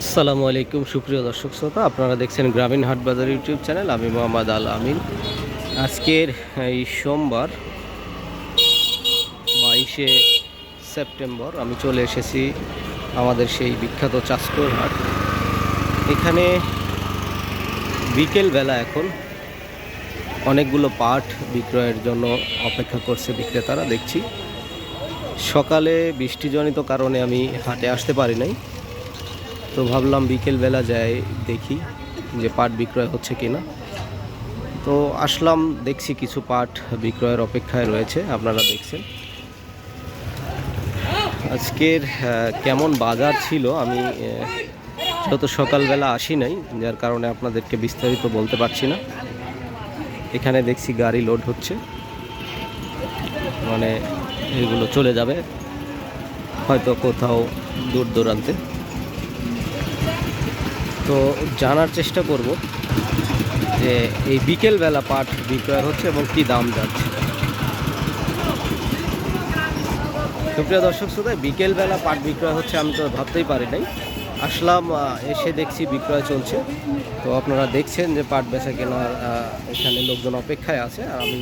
আসসালামু আলাইকুম, সুপ্রিয় দর্শক শ্রোতা। আপনারা দেখছেন গ্রামীণ হাট বাজার ইউটিউব চ্যানেল। আমি মোহাম্মদ আল আমিন। আজকের এই সোমবার, বাইশে সেপ্টেম্বর, আমি চলে এসেছি আমাদের সেই বিখ্যাত চাষকর হাট। এখানে বিকেলবেলা এখন অনেকগুলো পাট বিক্রয়ের জন্য অপেক্ষা করছে বিক্রেতারা, দেখছি। সকালে বৃষ্টিজনিত কারণে আমি হাটে আসতে পারি নাই। তো ভাবলাম বিকেলবেলা যাই, দেখি যে পাট বিক্রয় হচ্ছে কিনা। তো আসলাম, দেখছি কিছু পাট বিক্রয়ের অপেক্ষায় রয়েছে, আপনারা দেখছেন। আজকের কেমন বাজার ছিল, আমি যত সকালবেলা আসি নাই, যার কারণে আপনাদেরকে বিস্তারিত বলতে পারছি না। এখানে দেখছি গাড়ি লোড হচ্ছে। মানে এগুলো চলে যাবে, হয়তো কোথাও দূর দূরান্তে। তো জানার চেষ্টা করব যে এই বিকেলবেলা পাট বিক্রয় হচ্ছে এবং কি দাম যাচ্ছে। সুপ্রিয় দর্শক শ্রোতা, বিকেলবেলা পাট বিক্রয় হচ্ছে আমি তো ভাবতেই পারি নাই। আসলাম এসে দেখছি বিক্রয় চলছে। তো আপনারা দেখছেন যে পাট বেচা কেনার এখানে লোকজন অপেক্ষায় আছে। আর আমি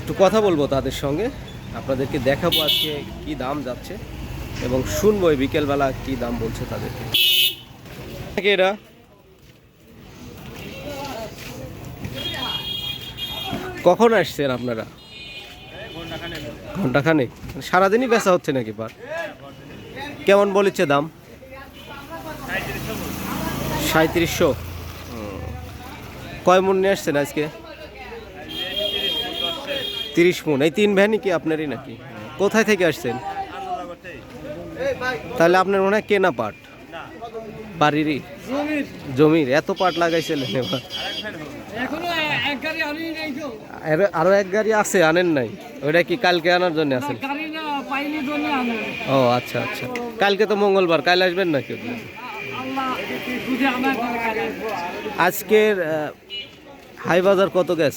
একটু কথা বলব তাদের সঙ্গে। আপনাদেরকে দেখাবো আজকে কি দাম যাচ্ছে এবং শুনব বিকেলবেলা কি দাম বলছে তাদেরকে। নাকি এরা কখন আসছেন আপনারা? ঘন্টাখানে সারাদিনই বেচা হচ্ছে নাকি পার কেমন বলেছে দাম? সাঁত্রিশশো কয় মন নিয়ে আসছেন আজকে? তিরিশ মন। এই তিন ভ্যানই কি আপনারই নাকি? কোথায় থেকে আসছেন? তাহলে আপনার মনে হয় কেনা পাট। বাড়িরই? জমির। এত পাট লাগাইছিলেন এবার। আরো- এক গাড়ি আছে আনেন নাই? ওটা কি কালকে আনার জন্য আনে ও আচ্ছা আচ্ছা। কালকে তো মঙ্গলবার কাল আসবেন নাকি আজকের হাই বাজার কত গ্যাস?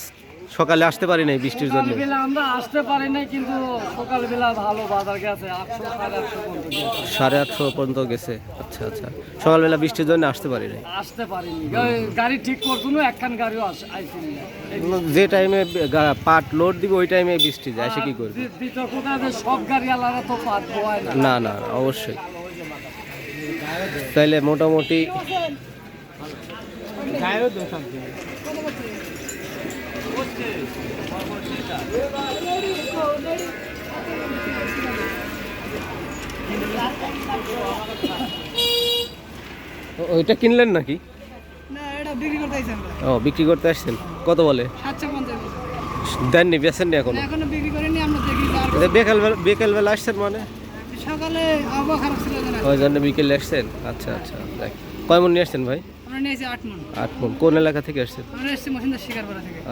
সকালে আসতে পারি নাই বৃষ্টির জন্য। আমরা আসতে পারি নাই কিন্তু সকালবেলা ভালো বাজার গেছে সাড়ে আটশো পর্যন্ত গেছে। আচ্ছা আচ্ছা। সকালবেলা বৃষ্টির জন্য আসতে পারি নাই। আসতে পারিনি। গাড়ি ঠিক একখান গাড়িও আইসিনি। যে টাইমে পাট লোড দিব ওই টাইমে বৃষ্টি যায় সে কি করবে? সব গাড়ি আলাদা তো না না অবশ্যই। তাইলে মোটামুটি ওইটা কিনলেন নাকি? না এটা বিক্রি করতে ও বিক্রি করতে আসছেন। কত বলে? দেননি বেচেননি এখনও? বিকেলবেলা বিকেলবেলা আসছেন মানে? সকালে আবহাওয়া খারাপ ছিল ওই জন্য বিকেলে আসছেন? আচ্ছা আচ্ছা দেখ। কয় মন নিয়ে আসছেন ভাই? আমরা নিয়েছি আট মন আট মন। কোন এলাকা থেকে আসছেন?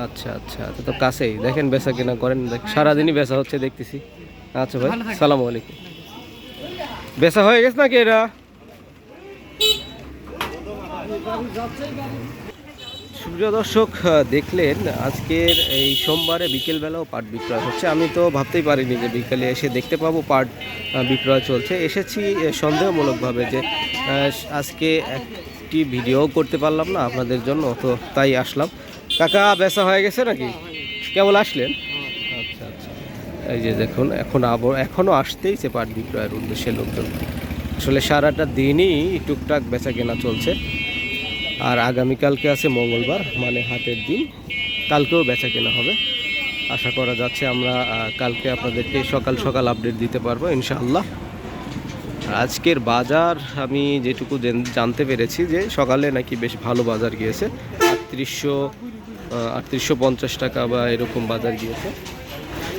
আচ্ছা আচ্ছা। তো কাছেই। দেখেন বেচা কিনা করেন। সারাদিনই বেচা হচ্ছে দেখতেছি। আচ্ছা ভাই সালাম আলাইকুম। বেচা হয়ে গেছে নাকি সুপ্রিয় দর্শক দেখলেন আজকের এই সোমবারে বিকেলবেলাও পাট বিক্রয় হচ্ছে। আমি তো ভাবতেই পারিনি যে বিকেলে এসে দেখতে পাবো পাট বিক্রয় চলছে। এসেছি সন্দেহমূলকভাবে যে আজকে একটি ভিডিও করতে পারলাম না আপনাদের জন্য, তো তাই আসলাম। কাকা বেচা হয়ে গেছে নাকি? কেবল আসলেন? আচ্ছা আচ্ছা। এই যে দেখুন, এখন আবার এখনও আসতেই আসতেইছে পাট বিক্রয়ের উদ্দেশ্যে লোকজন। আসলে সারাটা দিনই টুকটাক বেচা কেনা চলছে। আর আগামীকালকে আছে মঙ্গলবার মানে হাতের দিন। কালকেও বেচা কেনা হবে। আশা করা যাচ্ছে আমরা কালকে আপনাদেরকে সকাল সকাল আপডেট দিতে পারব, ইনশাআল্লাহ। আজকের বাজার আমি যেটুকু জানতে পেরেছি যে সকালে নাকি বেশ ভালো বাজার গিয়েছে। আটত্রিশশো আটত্রিশশো পঞ্চাশ টাকা বা এরকম বাজার গিয়েছে।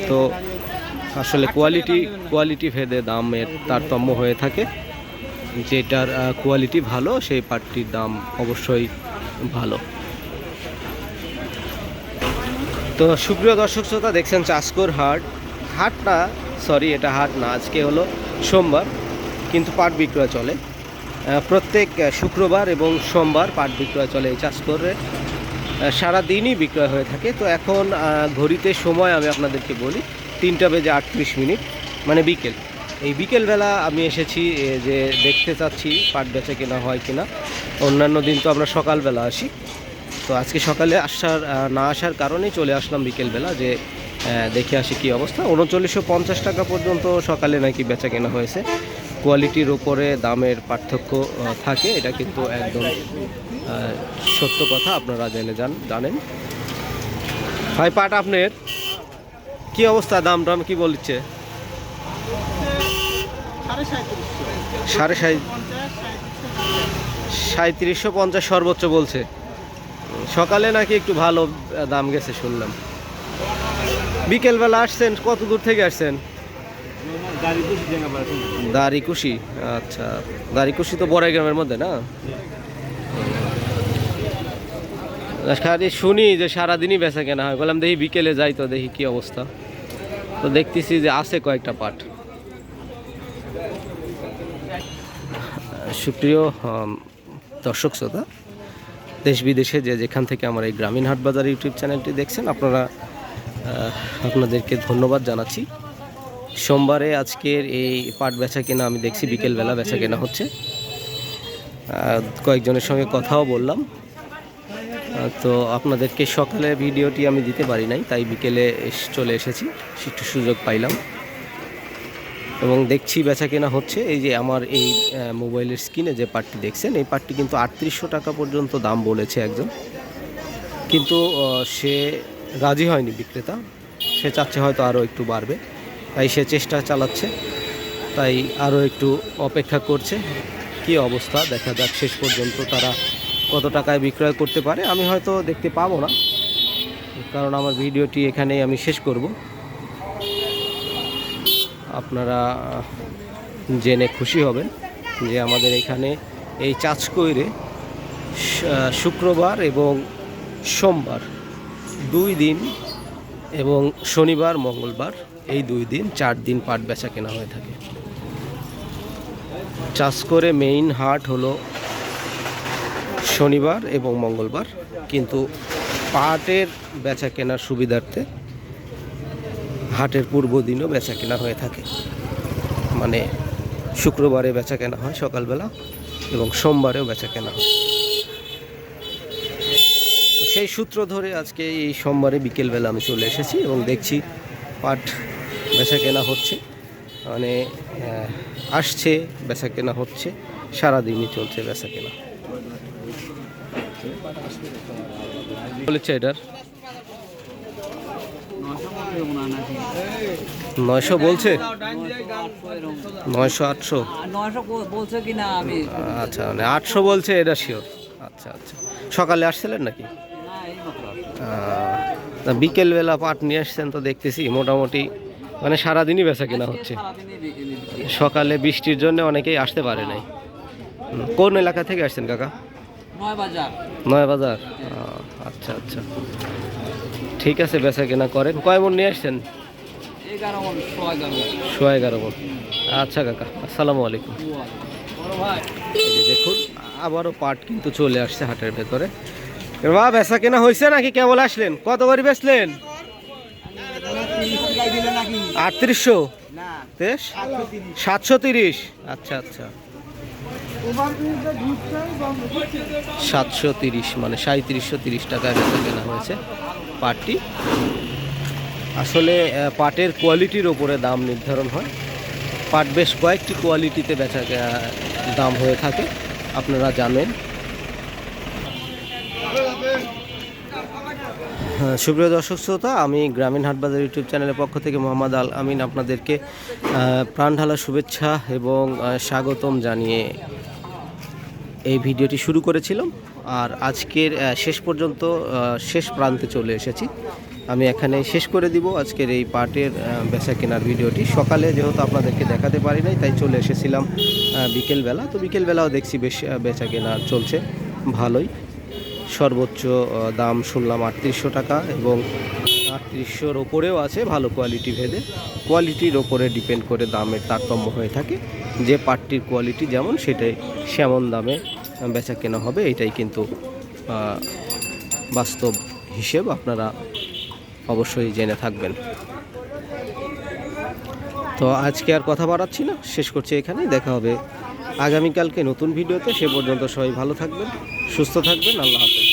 তো আসলে কোয়ালিটি কোয়ালিটি ভেদে দামের তারতম্য হয়ে থাকে। যেটার কোয়ালিটি ভালো, সেই পাটটির দাম অবশ্যই ভালো। তো সুপ্রিয় দর্শক শ্রোতা, দেখছেন চাষকর হাট। হাট না সরি এটা হাট না, আজকে হলো সোমবার। কিন্তু পাট বিক্রয় চলে। প্রত্যেক শুক্রবার এবং সোমবার পাট বিক্রয় চলে এই চাষকরে সারা দিনই বিক্রয় হয়ে থাকে। তো এখন ঘড়িতে সময় আমি আপনাদেরকে বলি, তিনটা বেজে আটত্রিশ মিনিট মানে বিকেল। এই বিকেলবেলা আমি এসেছি যে দেখতে চাচ্ছি পাট বেচা কেনা হয় কিনা। অন্যান্য দিন তো আমরা সকালবেলা আসি। তো আজকে সকালে আসার না আসার কারণেই চলে আসলাম বিকেলবেলা, যে দেখে আসি কি অবস্থা। উনচল্লিশশো পঞ্চাশ টাকা পর্যন্ত সকালে নাকি বেচা কেনা হয়েছে। কোয়ালিটির ওপরে দামের পার্থক্য থাকে, এটা কিন্তু একদম সত্য কথা, আপনারা জেনে যান, জানেন। ভাই, পাট আপনার? কি অবস্থা, দাম টাম কি বলছে? সাড়ে সাঁত্রিশশো পঞ্চাশ সর্বোচ্চ বলছে। সকালে নাকি একটু ভালো দাম গেছে শুনলাম। বিকেলবেলা আসছেন, কত দূর থেকে আসছেন? দাড়িকুশি আচ্ছা। দাড়িকুশি তো বড়াই গ্রামের মধ্যে না? খালি শুনি যে সারাদিনই বেচা কেনা হয়। বললাম, দেখি বিকেলে যাই তো, দেখি কি অবস্থা। তো দেখতেছি যে আছে কয়েকটা পাট। সুপ্রিয় দর্শক শ্রোতা, দেশ বিদেশে যে যেখান থেকে আমার এই গ্রামীণ হাট বাজার ইউটিউব চ্যানেলটি দেখছেন, আপনারা আপনাদেরকে ধন্যবাদ জানাচ্ছি। সোমবারে আজকের এই পাট বেচা কেনা আমি দেখছি, বিকেলবেলা বেচা কেনা হচ্ছে। কয়েকজনের সঙ্গে কথাও বললাম। তো আপনাদেরকে সকালে ভিডিওটি আমি দিতে পারি নাই, তাই বিকেলে চলে এসেছি, একটু সুযোগ পাইলাম। এবং দেখছি বেচা কেনা হচ্ছে, এই যে আমার এই মোবাইলের স্ক্রিনে যে পার্টটি দেখছেন, এই পার্টটি কিন্তু আটত্রিশশো টাকা পর্যন্ত দাম বলেছে একজন। কিন্তু সে রাজি হয়নি বিক্রেতা, সে চাচ্ছে হয়তো আরও একটু বাড়বে। তাই সে চেষ্টা চালাচ্ছে, তাই আরও একটু অপেক্ষা করছে। কি অবস্থা? দেখা যাক শেষ পর্যন্ত তারা কত টাকায় বিক্রয় করতে পারে। আমি হয়তো দেখতে পাবো না, কারণ আমার ভিডিওটি এখানেই আমি শেষ করব। আপনারা জেনে খুশি হবেন যে আমাদের এখানে এই চাঁচকইরে শ- শুক্রবার এবং সোমবার দুই দিন এবং শনিবার, মঙ্গলবার এই দুই দিন চার দিন পাট বেচা কেনা হয়ে থাকে। চাষ করে মেইন হাট হলো শনিবার এবং মঙ্গলবার। কিন্তু পাটের বেচা কেনার সুবিধার্থে হাটের পূর্ব দিনও বেচা কেনা হয়ে থাকে। মানে শুক্রবারে বেচা কেনা হয় সকালবেলা এবং সোমবারেও বেচা কেনা হয়। সেই সূত্র ধরে আজকে এই সোমবারে বিকেলবেলা আমি চলে এসেছি এবং দেখছি পাট বেচা কেনা হচ্ছে। মানে আসছে বেচা কেনা হচ্ছে সারাদিনই চলছে বেচা কেনা বলেছে এটার। নয়শো বলছে? নয়শো আটশো? বলছে কি না আমি। আচ্ছা মানে আটশো বলছে এটা শিওর আচ্ছা আচ্ছা। সকালে আসছিলেন নাকি? বিকেলবেলা পাট নিয়ে আসছেন তো দেখতেছি মোটামুটি মানে সারাদিনই বেচা কেনা হচ্ছে। সকালে বৃষ্টির জন্য অনেকেই আসতে পারে নাই। কোন এলাকা থেকে আসছেন কাকা? নয় বাজার আচ্ছা আচ্ছা। ঠিক আছে বেচা কেনা করেন। কয় মন নিয়ে আসছেন? ছ এগারো মন আচ্ছা কাকা আসসালামু আলাইকুম। দেখুন আবারও পাট কিন্তু চলে আসছে হাটের ভেতরে। বা বেচা কেনা হয়েছে নাকি? কেবল আসলেন? কত করে বেচলেন? আটত্রিশশো? সাতশো তিরিশ। আচ্ছা আচ্ছা। সাতশো তিরিশ মানে সাঁত্রিশশো তিরিশ বেচা কেনা হয়েছে পাটটি। আসলে পাটের কোয়ালিটির ওপরে দাম নির্ধারণ হয়। পাট বেশ কয়েকটি কোয়ালিটিতে বেচা দাম হয়ে থাকে। আপনারা জানেন সুপ্রিয় দর্শক শ্রোতা, আমি গ্রামীণ হাটবাজার ইউটিউব চ্যানেলের পক্ষ থেকে মোহাম্মদ আল আমিন আপনাদেরকে প্রাণ ঢালা শুভেচ্ছা এবং স্বাগতম জানিয়ে এই ভিডিওটি শুরু করেছিলাম। আর আজকের শেষ পর্যন্ত শেষ প্রান্তে চলে এসেছি। আমি এখানে শেষ করে দিব আজকের এই পাটের বেচা কেনার ভিডিওটি। সকালে যেহেতু আপনাদেরকে দেখাতে পারি নাই, তাই চলে এসেছিলাম বিকেলবেলা। তো বিকেলবেলাও দেখছি বেশ বেচা কেনা চলছে, ভালোই। সর্বোচ্চ দাম শুনলাম আটত্রিশশো টাকা এবং আটত্রিশশোর ওপরেও আছে ভালো কোয়ালিটি ভেদে। কোয়ালিটির ওপরে ডিপেন্ড করে দামের তারতম্য হয়ে থাকে। যে পাটটির কোয়ালিটি যেমন সেটাই সেমন দামে বেচা কেনা হবে, এটাই কিন্তু বাস্তব হিসেব আপনারা অবশ্যই জেনে থাকবেন। তো আজকে আর কথা বাড়াচ্ছি না, শেষ করছি এখানেই, দেখা হবে আগামীকালকে নতুন ভিডিওতে সে পর্যন্ত সবাই ভালো থাকবেন সুস্থ থাকবেন আল্লাহ হাফেজ।